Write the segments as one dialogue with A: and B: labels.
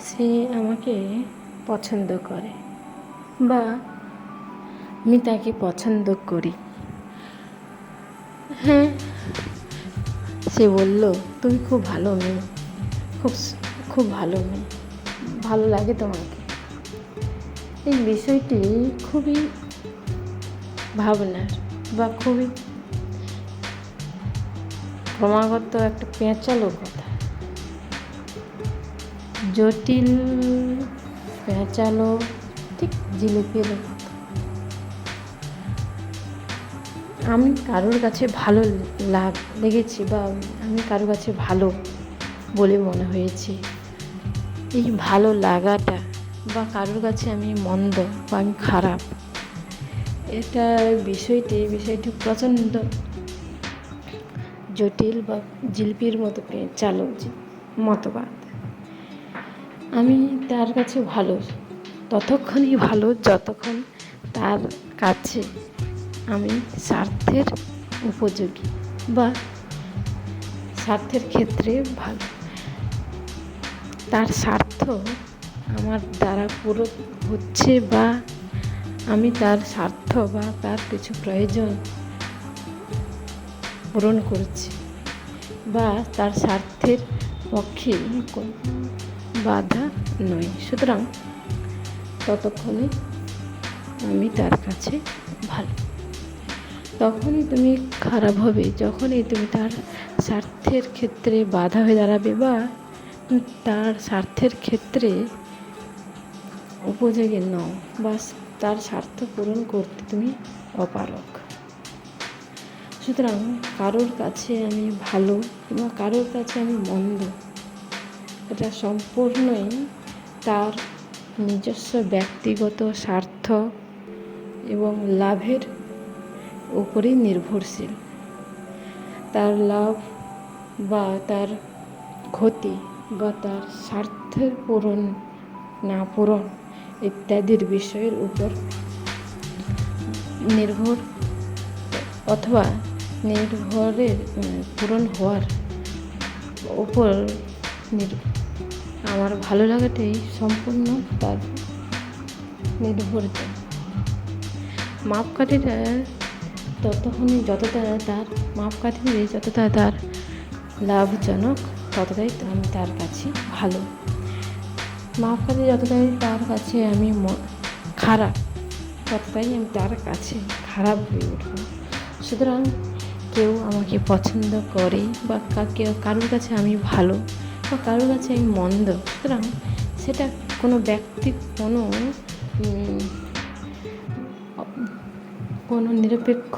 A: সে আমাকে পছন্দ করে। বা আমি তাকে পছন্দ করি। হ্যাঁ সে বলল তুমি খুব ভালো মেয়ে। খুব খুব ভালো মেয়ে। ভালো লাগে তোমাকে। এই বিষয়টি খুবই ভাবনার বা খুবই ক্রমাগত একটা পেঁচালো কথা। জটিল পেঁচালো ঠিক জিলিপির আমি কারোর কাছে ভালো লাগ লেগেছি বা আমি কারোর কাছে ভালো বলে মনে হয়েছে। এই ভালো লাগাটা বা কারোর কাছে আমি মন্দ বা আমি খারাপ, এটা বিষয়টি বিষয়টি প্রচণ্ড জটিল বা জিলিপির মতো চালক মতবাদ। আমি তার কাছে ভালো, ততক্ষণই ভালো, যতক্ষণ তার কাছে আমি স্বার্থের উপযোগী বা স্বার্থের ক্ষেত্রে ভালো। তার স্বার্থ আমার দ্বারা পুরো হচ্ছে বা আমি তার স্বার্থ বা তার কিছু প্রয়োজন পূরণ করছি বা তার স্বার্থের পক্ষে বাধা নয়। সুতরাং ততক্ষণে আমি তার কাছে ভালো। তখনই তুমি খারাপ হবে। যখনই তুমি তার স্বার্থের ক্ষেত্রে বাধা হয়ে দাঁড়াবে বা তার স্বার্থের ক্ষেত্রে উপযোগী নও, বা তার স্বার্থ পূরণ করতে তুমি অপারক সুতরাং কারোর কাছে আমি ভালো কিংবা কারোর কাছে আমি মন্দ এটা সম্পূর্ণই তার নিজস্ব ব্যক্তিগত স্বার্থ এবং লাভের উপরেই নির্ভরশীল। তার লাভ বা তার ক্ষতি বা তার স্বার্থের পূরণ, না পূরণ ইত্যাদির বিষয়ের উপর নির্ভর অথবা নির্ভরের পূরণ হওয়ার উপর নির- আমার ভালো লাগাটাই সম্পূর্ণ তার নির্ভরিত। মাপকাঠিটা ততক্ষণই যতটা তার মাপকাঠি অনুযায়ী যতটা তার লাভজনক, ততটাই আমি তার কাছে ভালো। মাপকাঠি যতটাই তার কাছে আমি খারাপ, ততটাই আমি তার কাছে খারাপ হয়ে উঠব। সুতরাং কেউ আমাকে পছন্দ করে বা কেউ কারোর কাছে আমি ভালো বা কারোর কাছে আমি মন্দ, সুতরাং সেটা কোনো ব্যক্তি, কোনো কোনো নিরপেক্ষ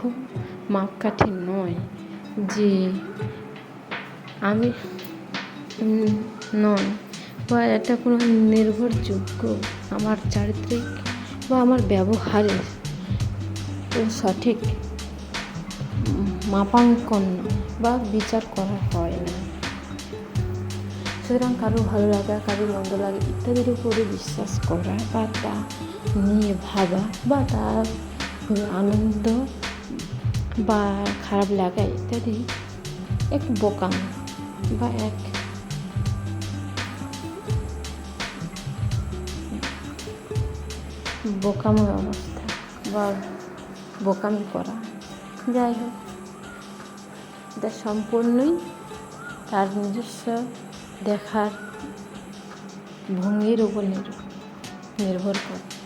A: মাপকাঠি নয় যে আমি নয় বা এটা কোনো নির্ভরযোগ্য আমার চারিত্রিক বা আমার ব্যবহারের সঠিক মাপাঙ্কন বা বিচার করা হয় না। সুতরাং কারও ভালো লাগা, কারও মন্দ লাগা ইত্যাদির উপরে বিশ্বাস করা বা তা নিয়ে ভাবা বা তার আনন্দ বা খারাপ লাগা ইত্যাদি এক বোকাম বা এক বোকামো অবস্থা বা বোকামি করা। যাই হোক, এটা সম্পূর্ণই তার নিজস্ব দেখার ভঙ্গির উপর নির্ভর করে।